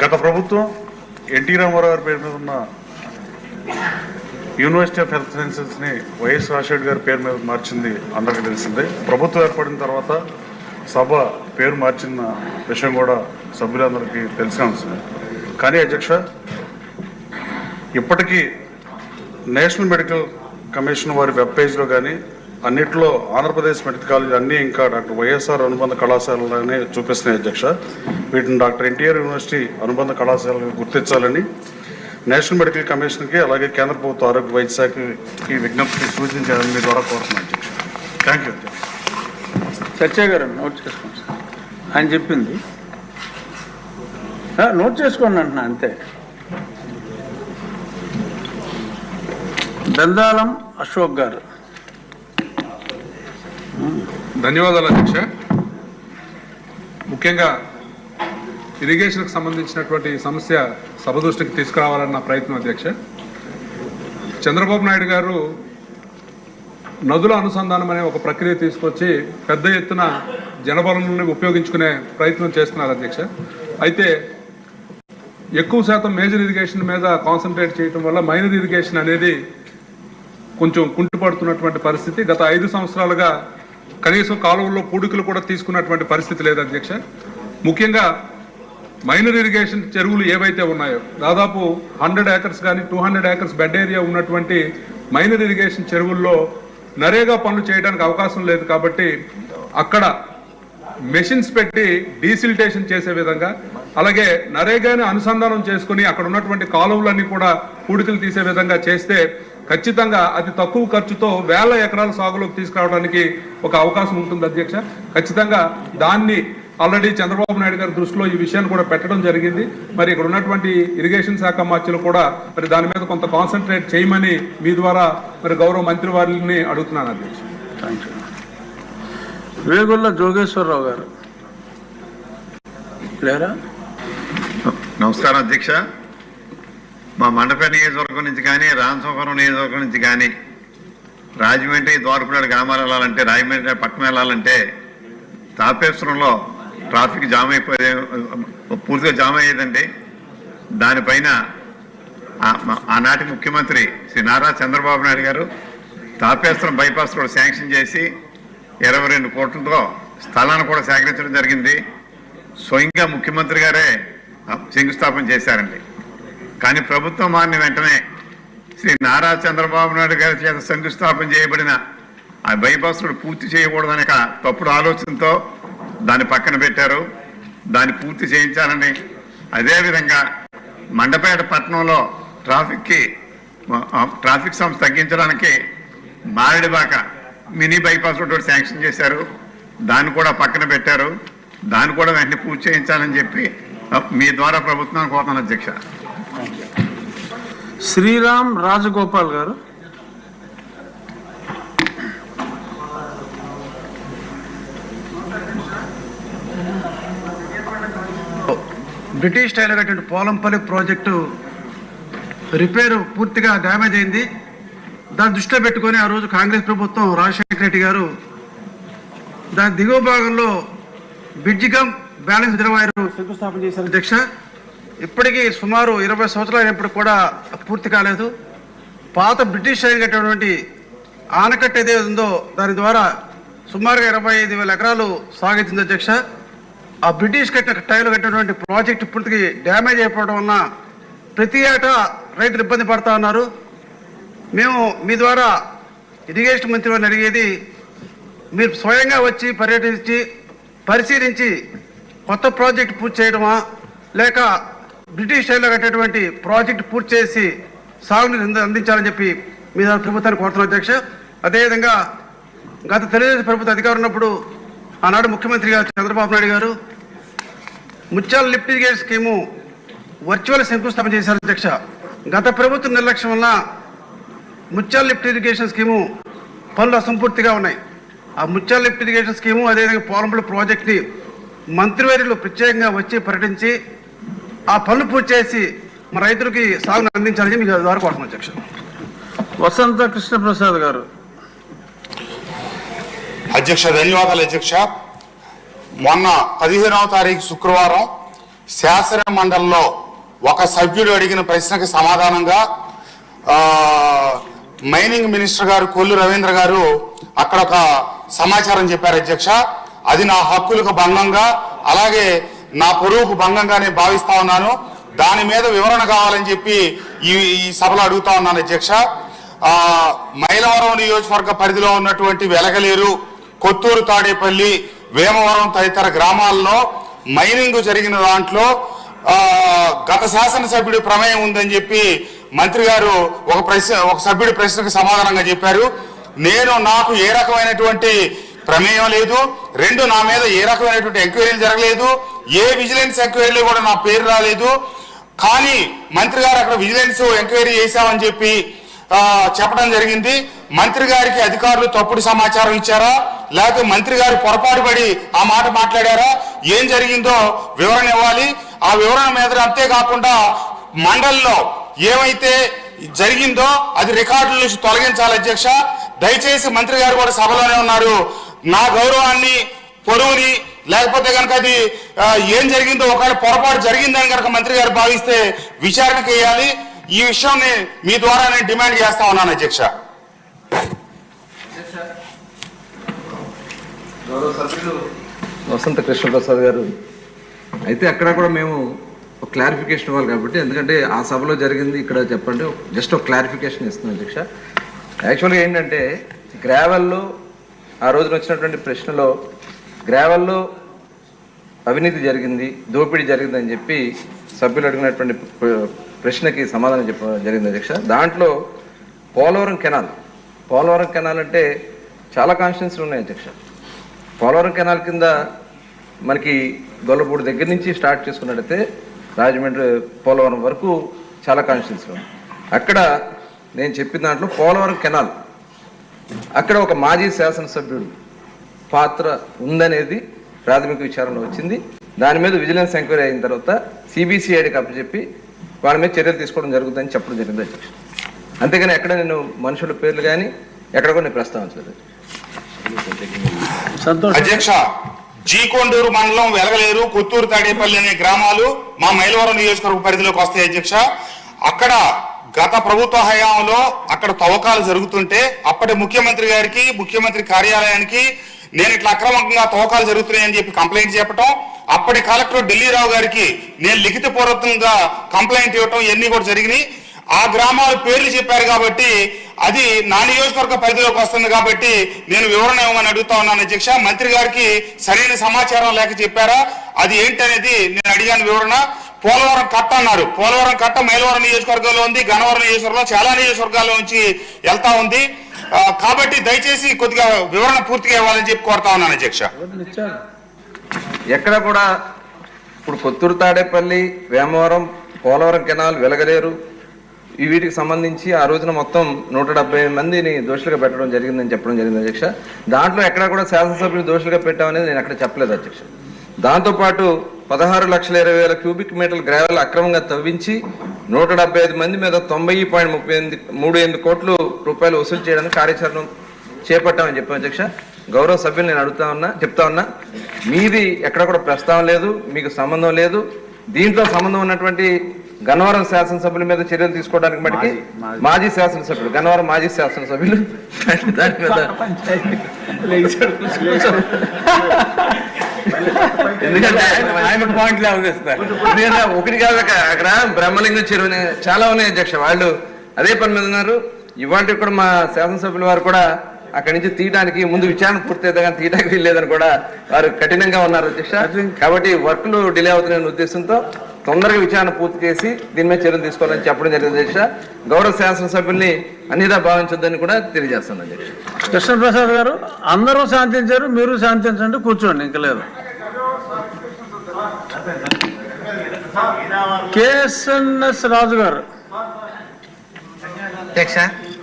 గత ప్రభుత్వం ఎన్టీ రామారావు గారి పేరు మీద ఉన్న యూనివర్సిటీ ఆఫ్ హెల్త్ సైన్సెస్ని వైఎస్ రాజశేఖర్ గారి పేరు మీద మార్చింది అందరికీ తెలిసిందే. ప్రభుత్వం ఏర్పడిన తర్వాత సభ పేరు మార్చిన విషయం కూడా సభ్యులందరికీ తెలిసిన అంశమే కానీ అధ్యక్ష ఇప్పటికీ నేషనల్ మెడికల్ కమిషన్ వారి వెబ్ పేజ్లో కానీ అన్నిట్లో ఆంధ్రప్రదేశ్ మెడికల్ కాలేజ్ అన్నీ ఇంకా డాక్టర్ వైఎస్ఆర్ అనుబంధ కళాశాలలోనే చూపిస్తున్నాయి అధ్యక్ష. వీటిని డాక్టర్ ఎన్టీఆర్ యూనివర్సిటీ అనుబంధ కళాశాలను గుర్తించాలని నేషనల్ మెడికల్ కమిషన్కి అలాగే కేంద్ర ప్రభుత్వ ఆరోగ్య వైద్య శాఖకి విజ్ఞప్తి సూచించాలని మీ ద్వారా కోరుతున్నాను అధ్యక్ష. థ్యాంక్ యూ అధ్యక్ష. సత్య గారు నోట్ చేసుకోండి ఆయన చెప్పింది. నోట్ చేసుకోండి అంటున్నా అంతే. దందాలం అశోక్ గారు. ధన్యవాదాలు అధ్యక్ష. ముఖ్యంగా ఇరిగేషన్కు సంబంధించినటువంటి సమస్య సభ దృష్టికి తీసుకురావాలన్న ప్రయత్నం అధ్యక్ష. చంద్రబాబు నాయుడు గారు నదుల అనుసంధానం అనే ఒక ప్రక్రియ తీసుకొచ్చి పెద్ద ఎత్తున జనబలను ఉపయోగించుకునే ప్రయత్నం చేస్తున్నారు అధ్యక్ష. అయితే ఎక్కువ శాతం మేజర్ ఇరిగేషన్ మీద కాన్సన్ట్రేట్ చేయడం వల్ల మైనర్ ఇరిగేషన్ అనేది కొంచెం కుంటుపడుతున్నటువంటి పరిస్థితి. గత ఐదు సంవత్సరాలుగా కనీసం కాలువల్లో పూడికలు కూడా తీసుకున్నటువంటి పరిస్థితి లేదు అధ్యక్ష. ముఖ్యంగా మైనర్ ఇరిగేషన్ చెరువులు ఏవైతే ఉన్నాయో దాదాపు హండ్రెడ్ ఏకర్స్ కానీ two hundred acres bed area ఉన్నటువంటి మైనర్ ఇరిగేషన్ చెరువుల్లో నరేగా పనులు చేయడానికి అవకాశం లేదు కాబట్టి అక్కడ మెషిన్స్ పెట్టి డీసిల్టేషన్ చేసే విధంగా అలాగే నరేగాని అనుసంధానం చేసుకుని అక్కడ ఉన్నటువంటి కాలువలన్నీ కూడా పూడికలు తీసే విధంగా చేస్తే ఖచ్చితంగా అతి తక్కువ ఖర్చుతో వేల ఎకరాల సాగులోకి తీసుకురావడానికి ఒక అవకాశం ఉంటుంది అధ్యక్ష. ఖచ్చితంగా దాన్ని ఆల్రెడీ చంద్రబాబు నాయుడు గారి దృష్టిలో ఈ విషయాన్ని కూడా పెట్టడం జరిగింది. మరి ఇక్కడ ఉన్నటువంటి ఇరిగేషన్ శాఖ మార్చులు కూడా మరి దాని మీద కొంత కాన్సన్ట్రేట్ చేయమని మీ ద్వారా మరి గౌరవ మంత్రి వారిని అడుగుతున్నాను అధ్యక్ష. థ్యాంక్ యూ వేగుళ్ళ జోగేశ్వరరావు గారు. లేరా? నమస్కారం అధ్యక్ష. మా మండపేట నియోజకవర్గం నుంచి కానీ రామచోకరం నియోజకవర్గం నుంచి కానీ రాజమండ్రి ద్వారపూడి గ్రామాలు వెళ్ళాలంటే రాజమండ్రి పట్టణం వెళ్ళాలంటే తాపేశ్వరంలో ట్రాఫిక్ జామ్ అయిపోయే పూర్తిగా జామ్ అయ్యేదండి. దానిపైన ఆనాటి ముఖ్యమంత్రి శ్రీ నారా చంద్రబాబు నాయుడు గారు తాపేశ్వరం బైపాస్ రోడ్ శాంక్షన్ చేసి ఇరవై రెండు కోట్లతో స్థలాన్ని కూడా సేకరించడం జరిగింది. స్వయంగా ముఖ్యమంత్రి గారే శంకుస్థాపన చేశారండి. కానీ ప్రభుత్వం మారిన వెంటనే శ్రీ నారా చంద్రబాబు నాయుడు గారి చేత శంకుస్థాపన చేయబడిన ఆ బైపాస్ రోడ్ పూర్తి చేయకూడదనే తప్పుడు ఆలోచనతో దాన్ని పక్కన పెట్టారు. దాన్ని పూర్తి చేయించాలని. అదేవిధంగా మండపేట పట్టణంలో ట్రాఫిక్కి ట్రాఫిక్ సమస్య తగ్గించడానికి మారేడుబాక మినీ బైపాస్ రోడ్ ఒకటి శాంక్షన్ చేశారు. దాన్ని కూడా పక్కన పెట్టారు. దాన్ని కూడా వెంటనే పూర్తి చేయించాలని చెప్పి మీ ద్వారా ప్రభుత్వానికి కోరుతాను అధ్యక్ష. శ్రీరామ్ రాజగోపాల్ గారు. బ్రిటిష్ స్టైల్ అనేటువంటి పోలంపల్లి ప్రాజెక్టు రిపేరు పూర్తిగా డ్యామేజ్ అయింది. దాన్ని దృష్టిలో పెట్టుకొని ఆ రోజు కాంగ్రెస్ ప్రభుత్వం రాజశేఖర రెడ్డి గారు దాని దిగువ భాగంలో బ్రిడ్జిగం బ్యాలెన్స్ రిజర్వాయర్ శంకుస్థాపన చేశారు. అధ్యక్ష ఇప్పటికీ సుమారు ఇరవై సంవత్సరాలు అయినప్పుడు కూడా పూర్తి కాలేదు. పాత బ్రిటిష్ స్టైల్ కట్టినటువంటి ఆనకట్ట ఏదైతే ఉందో దాని ద్వారా సుమారుగా ఇరవై ఐదు వేల ఎకరాలు సాగుతుంది అధ్యక్ష. ఆ బ్రిటిష్ కట్టిన టైలు కట్టినటువంటి ప్రాజెక్టు పూర్తికి డ్యామేజ్ అయిపోవడం వలన ప్రతి ఏటా రైతులు ఇబ్బంది పడతా ఉన్నారు. మేము మీ ద్వారా ఇరిగేషన్ మంత్రి వారిని అడిగేది మీరు స్వయంగా వచ్చి పర్యటించి పరిశీలించి కొత్త ప్రాజెక్ట్ పూర్తి చేయడమా లేక బ్రిటిష్ స్టైల్లో కట్టేటువంటి ప్రాజెక్ట్ పూర్తి చేసి సాగునీరు అందించాలని చెప్పి మీ ప్రభుత్వాన్ని కోరుతున్నాం అధ్యక్ష. అదేవిధంగా గత తెలుగుదేశం ప్రభుత్వం అధికారం ఉన్నప్పుడు ఆనాడు ముఖ్యమంత్రి గారు చంద్రబాబు నాయుడు గారు ముత్యాల లిఫ్ట్ ఇరిగేషన్ స్కీము వర్చువల్ శంకుస్థాపన చేశారు అధ్యక్ష. గత ప్రభుత్వం నిర్లక్ష్యం వల్ల ముత్యాల లిఫ్ట్ ఇరిగేషన్ స్కీము పనులు అసంపూర్తిగా ఉన్నాయి. ఆ ముత్యాల లిఫ్ట్ ఇరిగేషన్ స్కీము అదేవిధంగా పోలంపల్లి ప్రాజెక్ట్ని మంత్రివర్యులు ప్రత్యేకంగా వచ్చి పర్యటించి ఆ పనులు పూర్తి చేసి మన రైతులకి సాగును అందించాలని మీకు ద్వారా కోరుతున్నాం అధ్యక్ష. వసంత కృష్ణప్రసాద్ గారు. అధ్యక్ష ధన్యవాదాలు అధ్యక్ష. మొన్న పదిహేనవ తారీఖు శుక్రవారం శాసన మండలిలో ఒక సభ్యుడు అడిగిన ప్రశ్నకి సమాధానంగా ఆ, మైనింగ్ మినిస్టర్ గారు కొల్లు రవీంద్ర గారు అక్కడ ఒక సమాచారం చెప్పారు అధ్యక్ష. అది నా హక్కులకు భంగంగా అలాగే నా పొరుగుకు భంగంగా నేను భావిస్తా ఉన్నాను. దాని మీద వివరణ కావాలని చెప్పి ఈ ఈ సభలో అడుగుతా ఉన్నాను అధ్యక్ష. మైలవరం నియోజకవర్గ పరిధిలో ఉన్నటువంటి వెలగలేరు కొత్తూరు తాడేపల్లి వేమవరం తదితర గ్రామాల్లో మైనింగ్ జరిగిన దాంట్లో గత శాసనసభ్యుడి ప్రమేయం ఉందని చెప్పి మంత్రి గారు ఒక ప్రశ్న ఒక సభ్యుడి ప్రశ్నకు సమాధానంగా చెప్పారు. నేను నాకు ఏ రకమైనటువంటి ప్రమేయం లేదు. రెండు నా మీద ఏ రకమైనటువంటి ఎంక్వైరీలు జరగలేదు. ఏ విజిలెన్స్ ఎంక్వైరీలో కూడా నా పేరు రాలేదు. కానీ మంత్రి గారు అక్కడ విజిలెన్స్ ఎంక్వైరీ చేశామని చెప్పి చెప్పడం జరిగింది. మంత్రి గారికి అధికారులు తప్పుడు సమాచారం ఇచ్చారా? లేకపోతే మంత్రి గారు పొరపాటు పడి ఆ మాట మాట్లాడారా? ఏం జరిగిందో వివరణ ఇవ్వాలి. ఆ వివరణ మీద అంతేకాకుండా మండలిలో ఏమైతే జరిగిందో అది రికార్డుల నుంచి తొలగించాలి అధ్యక్ష. దయచేసి మంత్రి గారు కూడా సభలోనే ఉన్నారు. నా గౌరవాన్ని పొరువుని లేకపోతే కనుక అది ఏం జరిగిందో ఒకవేళ పొరపాటు జరిగిందని కనుక మంత్రి గారు భావిస్తే విచారణకు వేయాలి. ఈ విషయాన్ని మీ ద్వారా నేను డిమాండ్ చేస్తా ఉన్నాను అధ్యక్ష. వసంత కృష్ణప్రసాద్ గారు అయితే అక్కడ కూడా మేము ఒక క్లారిఫికేషన్ ఇవ్వాలి కాబట్టి ఎందుకంటే ఆ సభలో జరిగింది ఇక్కడ చెప్పండి జస్ట్ ఒక క్లారిఫికేషన్ ఇస్తున్నాం అధ్యక్ష. యాక్చువల్గా ఏంటంటే గ్రావెల్లో ఆ రోజున వచ్చినటువంటి ప్రశ్నలో గ్రావెల్లో అవినీతి జరిగింది దోపిడీ జరిగిందని చెప్పి సభ్యులు అడిగినటువంటి ప్రశ్నకి సమాధానం చెప్ప జరిగింది అధ్యక్ష. దాంట్లో పోలవరం కెనాల్ పోలవరం కెనాల్ అంటే చాలా కాన్స్టిట్యూన్సీలు ఉన్నాయి అధ్యక్ష. పోలవరం కెనాల్ కింద మనకి గొల్లపూడి దగ్గర నుంచి స్టార్ట్ చేసుకున్నట్టయితే రాజమండ్రి పోలవరం వరకు చాలా కాన్స్టిట్యూన్సీలు అక్కడ నేను చెప్పిన దాంట్లో పోలవరం కెనాల్ అక్కడ ఒక మాజీ శాసనసభ్యుడు పాత్ర ఉందనేది ప్రాథమిక విచారణలో వచ్చింది. దాని మీద విజిలెన్స్ ఎంక్వైరీ అయిన తర్వాత సిబిసిఐడికి అప్పచెప్పి వాళ్ళ మీద చర్యలు తీసుకోవడం జరుగుతుందని చెప్పడం జరిగింది. అధ్యక్ష అంతేగాని ఎక్కడ నేను మనుషుల పేర్లు కానీ ఎక్కడ కూడా నేను ప్రస్తావించలేదు. సంతోష్. అధ్యక్ష జీకొండూరు మండలం వెలగలేరు కొత్తూరు తాడేపల్లి అనే గ్రామాలు మా మైలవరం నియోజకవర్గ పరిధిలోకి వస్తాయి అధ్యక్ష. అక్కడ గత ప్రభుత్వ హయాంలో అక్కడ తవ్వకాలు జరుగుతుంటే అప్పటి ముఖ్యమంత్రి గారికి ముఖ్యమంత్రి కార్యాలయానికి నేను ఇట్లా అక్రమంగా తవ్వకాలు జరుగుతున్నాయని చెప్పి కంప్లైంట్ చెప్పటం అప్పటి కలెక్టర్ ఢిల్లీరావు గారికి నేను లిఖిత పూర్వకంగా కంప్లైంట్ ఇవ్వటం ఇవన్నీ కూడా జరిగినాయి. ఆ గ్రామాల పేర్లు చెప్పారు కాబట్టి అది నా నియోజకవర్గ పరిధిలోకి వస్తుంది కాబట్టి నేను వివరణ ఇవ్వమని అడుగుతా ఉన్నాను. అధ్యక్ష మంత్రి గారికి సరైన సమాచారం లేక చెప్పారా? అది ఏంటనేది నేను అడిగాను వివరణ. పోలవరం కట్ట అన్నారు. పోలవరం కట్ట మైలవరం నియోజకవర్గంలో ఉంది గనవరం నియోజకవర్గంలో చాలా నియోజకవర్గాల నుంచి వెళ్తా ఉంది. కాబట్టి దయచేసి కొద్దిగా వివరణ పూర్తిగా ఇవ్వాలని చెప్పి కోరుతా ఉన్నాను అధ్యక్ష. ఎక్కడ కూడా ఇప్పుడు కొత్తూరు తాడేపల్లి వేమవరం పోలవరం కెనాల్ వెలగలేరు వీటికి సంబంధించి ఆ రోజున మొత్తం నూట డెబ్బై మందిని దోషులుగా పెట్టడం జరిగిందని చెప్పడం జరిగింది అధ్యక్ష. దాంట్లో ఎక్కడ కూడా శాసనసభ్యులు దోషులుగా పెట్టామనేది నేను అక్కడ చెప్పలేదు అధ్యక్ష. దాంతోపాటు పదహారు లక్షల ఇరవై వేల క్యూబిక్ మీటర్ల గ్రావెల్ అక్రమంగా తవ్వించి నూట డెబ్బై ఐదు మంది మీద తొంభై పాయింట్ ముప్పై ఎనిమిది మూడు ఎనిమిది కోట్లు రూపాయలు వసూలు చేయడానికి కార్యాచరణ చేపట్టామని చెప్పాను అధ్యక్ష. గౌరవ సభ్యులు నేను అడుగుతా ఉన్నా చెప్తా ఉన్నా మీది ఎక్కడ కూడా ప్రస్తావన లేదు మీకు సంబంధం లేదు. దీంట్లో సంబంధం ఉన్నటువంటి గన్నవరం శాసనసభ్యుల మీద చర్యలు తీసుకోవడానికి మటుకి మాజీ శాసనసభ్యులు గన్నవరం మాజీ శాసనసభ్యులు. దాని మీద ఎందుకంటే ఆయన పాయింట్లు ఒకటి కాదు అక్కడ బ్రహ్మలింగం చెరువు చాలా ఉన్నాయి అధ్యక్ష వాళ్ళు. అదే పని మీద ఉన్నారు. ఇవాళ కూడా మా శాసనసభ్యుల వారు కూడా అక్కడి నుంచి తీయడానికి ముందు విచారణ పూర్తయితే కానీ తీయడానికి వీల్లేదని కూడా వారు కఠినంగా ఉన్నారు అధ్యక్ష. కాబట్టి వర్క్లు డిలే అవుతున్న ఉద్దేశంతో తొందరగా విచారణ పూర్తి చేసి దీని మీద చర్యలు తీసుకోవాలని చెప్పడం జరిగింది అధ్యక్ష. గౌరవ శాసనసభ్యుల్ని అన్నిదా భావించొద్దని కూడా తెలియజేస్తాను అధ్యక్ష. కృష్ణప్రసాద్ గారు అందరూ శాంతించారు మీరు శాంతించండి కూర్చోండి ఇంకా లేదు. కేఎస్ఎన్ఎస్ రాజు గారు Texas.